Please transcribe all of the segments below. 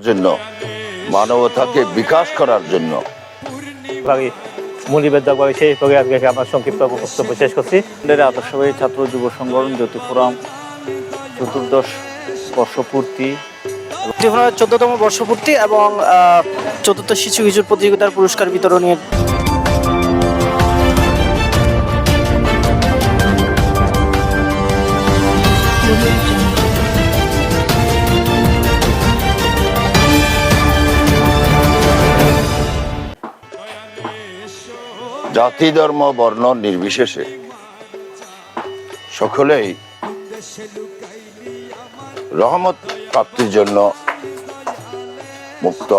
জন্য মানবতাকে বিকাশ করার জন্য। ভাবে মূল্যবেদ্যাভাবে সেই করে আজকে আমার সংক্ষিপ্ত বক্তব্য শেষ করছি। আদর্শবাহী ছাত্র যুব সংগঠন জ্যোতি ফোরাম চতুর্দশ বর্ষপূর্তি। ত্রিপুরার চোদ্দতম বর্ষপূর্তি এবং আহ, চতুর্থ শিশু কিশোর প্রতিযোগিতার পুরস্কার বিতরণের জাতি, ধর্ম, বর্ণ নির্বিশেষে সকলেই রহমত প্রাপ্তির জন্য মুক্ত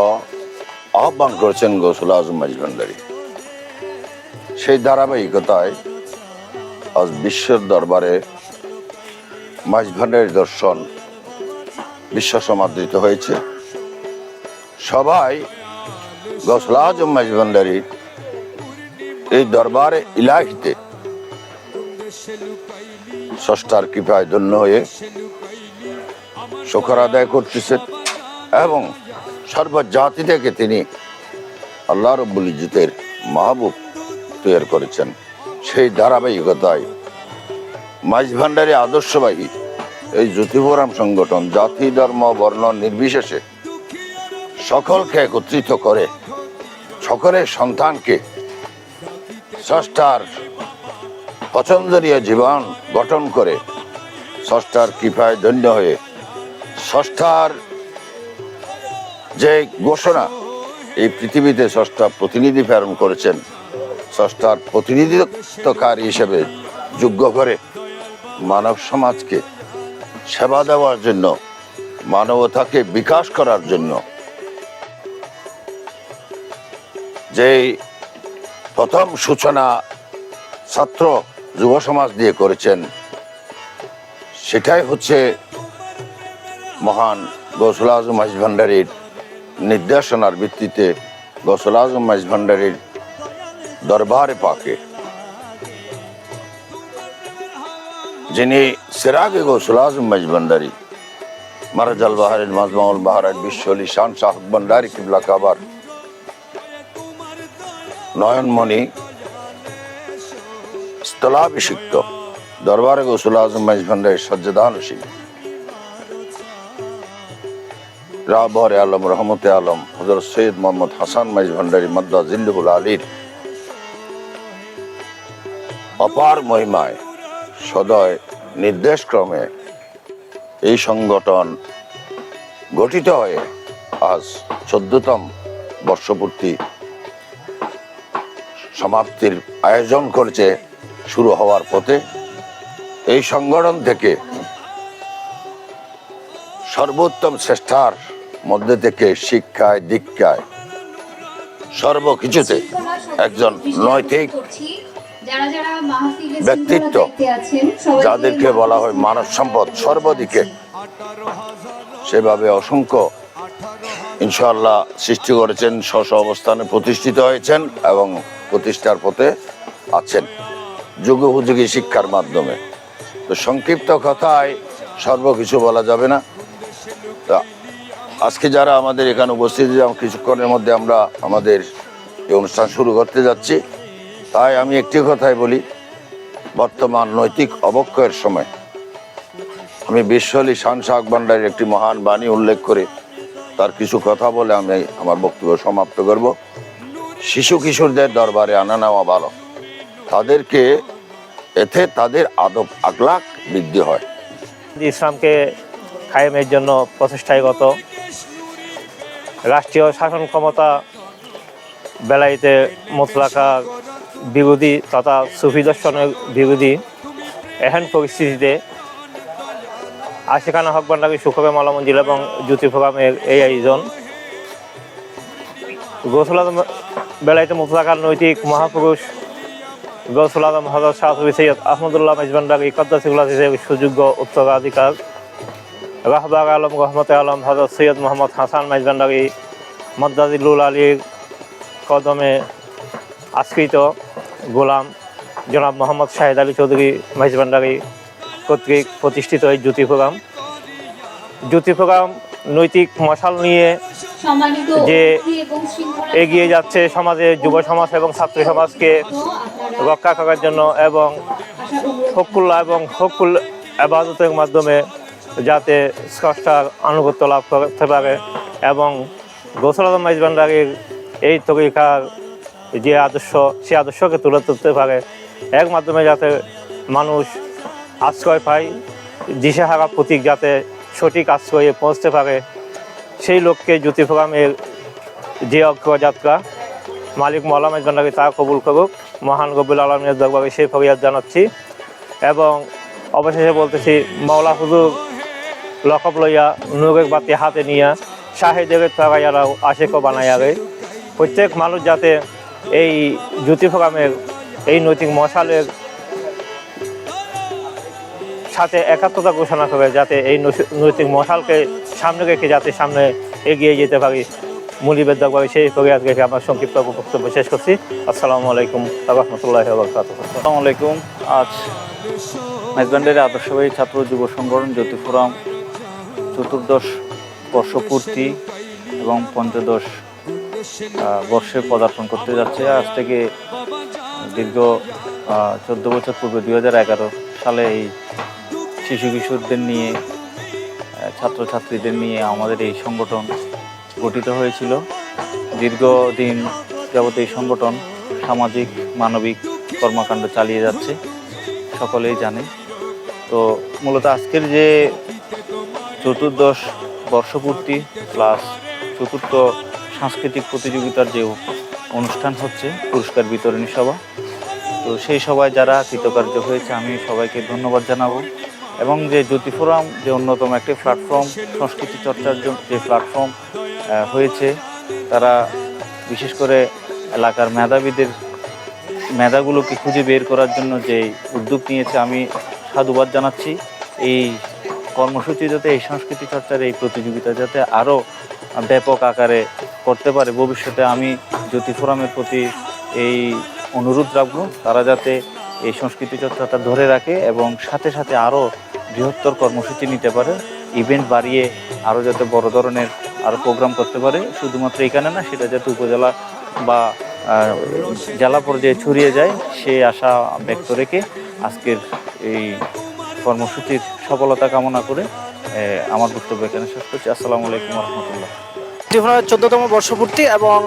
আহ্বান করেছেন গৌসুল আজম মাঝভান্ডারী সেই ধারাবাহিকতায় আজ বিশ্বের দরবারে মাঝভান্ডারী দর্শন বিশ্ব সমাদৃত হয়েছে। সবাই গৌসুল আজম মাঝভান্ডারীর এই দরবারে ইলাহিতে ষষ্ঠার কৃপায় ধন্য হয়ে শকর আদায় করতেছেন এবং সর্বজাতি থেকে তিনি আল্লাহ রব্বুল ইজ্জতের মাহবুব তৈরি করেছেন। সেই ধারাবাহিকতায় মাঝ ভান্ডারী আদর্শবাহী এই জ্যোতিপুরাম সংগঠন জাতি, ধর্ম, বর্ণ নির্বিশেষে সকলকে একত্রিত করে সকলের সন্তানকে ষষ্ঠার পছন্দনীয় জীবন গঠন করে ষষ্ঠার কৃপায় ধন্য হয়ে ষষ্ঠার যে ঘোষণা, এই পৃথিবীতে ষষ্ঠা প্রতিনিধি প্রেরণ করেছেন, ষষ্ঠার প্রতিনিধিত্বকারী হিসেবে যোগ্য করে মানব সমাজকে সেবা দেওয়ার জন্য, মানবতাকে বিকাশ করার জন্য, যেই প্রথম সূচনা ছাত্র যুব সমাজ দিয়ে করেছেন। সেটাই হচ্ছে মহান গৌসুল আজম মাইজ ভান্ডারীর নির্দেশনার ভিত্তিতে গৌসুল আজম মাইজ ভান্ডারীর দরবারে পাকে। যিনি সেরাগে গৌসুল আজম মাইজ ভান্ডারী, মারাজাল বাহারের মাজমাউল বাহারের বিশ্বলি শান শাহ ভান্ডারী কিবলা কাবার নয়নমণি স্থলাভিষিক্ত। দরবারে গৌসুল আজম মাইজ ভান্ডারী সজ্জাদানসী রাবহরে আলম, রহমতে আলম হজরত সৈয়দ মোহাম্মদ হাসান মাইজ ভান্ডারী, মদ্দা জিল্লুল আলীর অপার মহিমায় সদয় নির্দেশক্রমে এই সংগঠন গঠিত হয়ে আজ চোদ্দতম বর্ষপূর্তি সমাপ্তির আয়োজন করেছে, শুরু হওয়ার পথে এই সংগঠন থেকে সর্বোত্তম শ্রেষ্ঠার মধ্যে থেকে শিক্ষায়, দীক্ষায় সর্বকিছুতে একজন নৈতিক ব্যক্তিত্ব যাদেরকে বলা হয় মানব সম্পদ, সর্বদিকে সেভাবে অসংখ্য ইনশাল্লাহ সৃষ্টি করেছেন স্ব অবস্থানে প্রতিষ্ঠিত হয়েছেন এবং প্রতিষ্ঠার পথে আছেন যুগোপযোগী শিক্ষার মাধ্যমে। তো সংক্ষিপ্ত কথায় সর্বকিছু বলা যাবে না। তা আজকে যারা আমাদের এখানে উপস্থিত কিছুক্ষণের মধ্যে আমরা আমাদের এই অনুষ্ঠান শুরু করতে যাচ্ছি। তাই আমি একটি কথাই বলি, বর্তমান নৈতিক অবক্ষয়ের সময় আমি বিশ্বলি শান শাহ একটি মহান বাণী উল্লেখ করে তার কিছু কথা বলে আমি আমার বক্তব্য সমাপ্ত করব। শিশু কিশোরদের দরবারে আনা নেওয়া ভালো। তাদেরকে এতে তাদের আদব আকলাক বৃদ্ধি হয়। ইসলামকে কায়েমের জন্য প্রচেষ্টাগত রাষ্ট্রীয় শাসন ক্ষমতা বেলাইতে মোতলাকা বিরোধী তথা সুফি দর্শনের বিরোধী এহেন পরিস্থিতিতে আশিখানা হক ভান্ডারী সুখবে মালামঞ্জিল এবং জ্যোতি ফোরামের এই আয়োজন গৌসুল আজম বেলাইতে মোতলাকার নৈতিক মহাপুরুষ। গৌসুল আজম, হজরত শাহ সৈয়দ আহমদুল্লাহ মেজবান্ডারি কদ্দাসিগুল্লাহ হিসেবে সুযোগ্য উত্তরাধিকার। রাহবার আলম, রহমতে আলম, হজরত সৈয়দ মোহাম্মদ হাসান মাইজবান্ডারি মদ্দাজিল্লুল আলীর কদমে আশ্রিত গোলাম জনাব মোহাম্মদ শাহেদ আলী চৌধুরী মাইজবান্ডারি কর্তৃক প্রতিষ্ঠিত এই জ্যোতি ফোরাম জ্যোতি ফোরাম নৈতিক মশাল নিয়ে যে এগিয়ে যাচ্ছে সমাজে যুব সমাজ এবং ছাত্র সমাজকে রক্ষা করার জন্য এবং হকুল্লা এবং হকুল আবাদতের মাধ্যমে যাতে স্রষ্টার আনুগত্য লাভ করতে পারে এবং গোসল আলম মাইজবান্ডারির এই তরিকার যে আদর্শ সে আদর্শকে তুলে ধরতে পারে। এর মাধ্যমে যাতে মানুষ আশ্রয় পায় দিশেহারা প্রতীক যাতে সঠিক আশ্রয়ে পৌঁছতে পারে, সেই লক্ষ্যে জ্যোতি ফোরামের যে অগ্রযাত্রা, মালিক মৌলাম ইজবান্ডারি তা কবুল করুক, মহান রবুল আলমের দরবারে সেই ফরিয়াদ জানাচ্ছি এবং অবশেষে বলতেছি মাওলা হুজুর লকব লইয়া নুরের বাতি হাতে নিয়ে শাহেদের তারাইয়ারাও আশেক বানাইয়ারে প্রত্যেক মানুষ যাতে এই জ্যোতি ফোরামের এই নৈতিক মশালের সাথে একাত্মতা ঘোষণা করে যাতে এই নৈতিক মশালকে সামনে রেখে যাতে সামনে এগিয়ে যেতে পারি। মুলিবের দরবারে সেই ফরিয়াদ রেখে আমার সংক্ষিপ্ত বক্তব্য শেষ করছি। আসসালামু আলাইকুম রহমতুল্লাহ বরকাত আসসালামু আলাইকুম। আজ মেজবান্ডের আদর্শবাহী ছাত্র যুব সংগঠন জ্যোতি ফোরাম চতুর্দশ বর্ষপূর্তি এবং পঞ্চদশ বর্ষে পদার্পণ করতে যাচ্ছে। আজ থেকে দীর্ঘ চোদ্দ বছর পূর্বে দু হাজার এগারো সালে এই শিশু কিশোরদের নিয়ে ছাত্রছাত্রীদের নিয়ে আমাদের এই সংগঠন গঠিত হয়েছিল। দীর্ঘদিন যাবত এই সংগঠন সামাজিক, মানবিক কর্মকাণ্ড চালিয়ে যাচ্ছে, সকলেই জানে। তো মূলত আজকের যে চতুর্দশ বর্ষপূর্তি প্লাস চতুর্থ সাংস্কৃতিক প্রতিযোগিতার যে অনুষ্ঠান হচ্ছে, পুরস্কার বিতরণী সভা, তো সেই সভায় যারা কৃতকার্য হয়েছে, আমি সবাইকে ধন্যবাদ জানাব। এবং যে জ্যোতি ফোরাম, যে অন্যতম একটি প্ল্যাটফর্ম সংস্কৃতি চর্চার জন্য যে প্ল্যাটফর্ম হয়েছে, তারা বিশেষ করে এলাকার মেধাবীদের, মেধাগুলোকে খুঁজে বের করার জন্য যে উদ্যোগ নিয়েছে, আমি সাধুবাদ জানাচ্ছি। এই কর্মসূচি যাতে, এই সংস্কৃতি চর্চার এই প্রতিযোগিতা যাতে আরও ব্যাপক আকারে করতে পারে, ভবিষ্যতে আমি জ্যোতি ফোরামের প্রতি এই অনুরোধ রাখব। তারা যাতে এই সংস্কৃতি চর্চাটা ধরে রাখে এবং সাথে সাথে আরও বৃহত্তর কর্মসূচি নিতে পারে ইভেন্ট বাড়িয়ে আরও যাতে বড় ধরনের আরও প্রোগ্রাম করতে পারে, শুধুমাত্র এখানে না, সেটা যাতে উপজেলা বা জেলা পর্যায়ে ছড়িয়ে যায়, সে আশা ব্যক্ত রেখে আজকের এই কর্মসূচির সফলতা কামনা করে আমার বক্তব্য এখানে শেষ করছি। আসসালামু আলাইকুম রহমতুল্লাহ টিউফোনের চোদ্দতম বর্ষপূর্তি এবং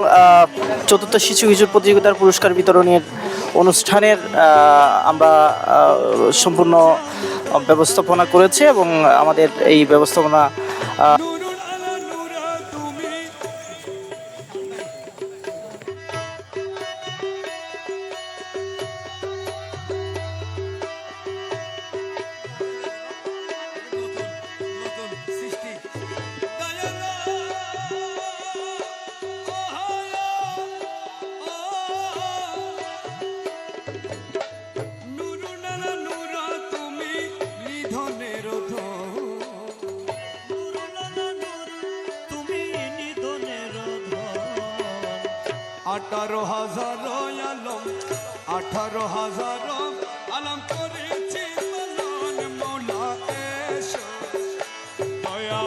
চতুর্থ শিশু কিশোর প্রতিযোগিতার পুরস্কার বিতরণের অনুষ্ঠানের আমরা সম্পূর্ণ ব্যবস্থাপনা করেছে এবং আমাদের এই ব্যবস্থাপনা আঠারো হাজার আলম আঠারো হাজার আলম করেছে মৌলা এসো। দয়া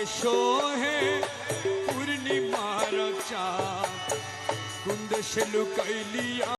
এসো হে পূর্ণিমার চা কুন্দ সে লুকাইলিয়া